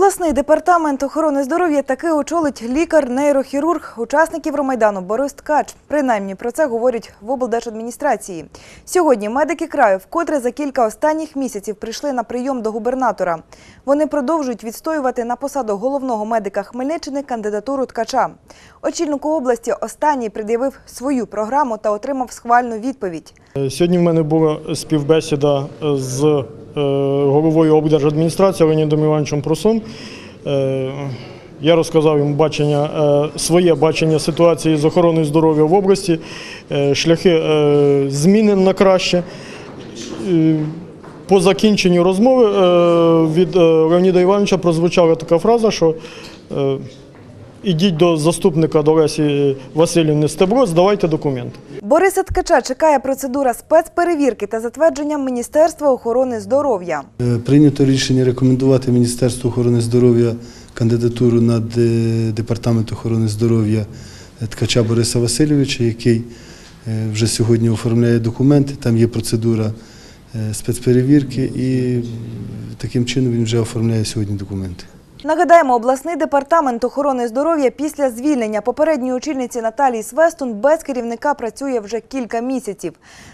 Обласний департамент охорони здоров'я таки очолить лікар-нейрохірург учасників Ромайдану Борис Ткач. Принаймні про це говорять в облдержадміністрації. Сьогодні медики краю вкотре за кілька останніх місяців прийшли на прийом до губернатора. Вони продовжують відстоювати на посаду головного медика Хмельниччини кандидатуру Ткача. Очільнику області останній пред'явив свою програму та отримав схвальну відповідь. Е, Сьогодні в мене була співбесіда з головою облдержадміністрації Леонідом Івановичем Прусом. Е, Я розказав йому бачення, е, своє бачення ситуації з охороною здоров'я в області, е, шляхи е, зміни на краще. Е, По закінченню розмови е, від е, Леоніда Івановича прозвучала така фраза, що е, ідіть до заступника до Лесі Васильівни Стебро, здавайте документи. Бориса Ткача чекає процедура спецперевірки та затвердження Міністерства охорони здоров'я. Е, Прийнято рішення рекомендувати Міністерству охорони здоров'я кандидатуру на департамент охорони здоров'я е, Ткача Бориса Васильовича, який е, вже сьогодні оформляє документи. Там є процедура е, спецперевірки, і е, таким чином він вже оформляє сьогодні документи. Нагадаємо, обласний департамент охорони здоров'я після звільнення попередньої очільниці Наталії Свестун без керівника працює вже кілька місяців.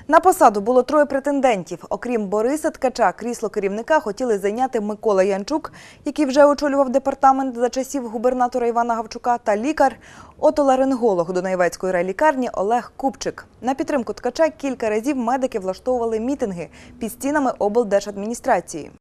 На посаду було троє претендентів. Окрім Бориса Ткача, крісло керівника хотіли зайняти Микола Янчук, який вже очолював департамент за часів губернатора Івана Гавчука, та лікар, отоларинголог Дунаєвецької райлікарні Олег Купчик. На підтримку Ткача кілька разів медики влаштовували мітинги під стінами облдержадміністрації.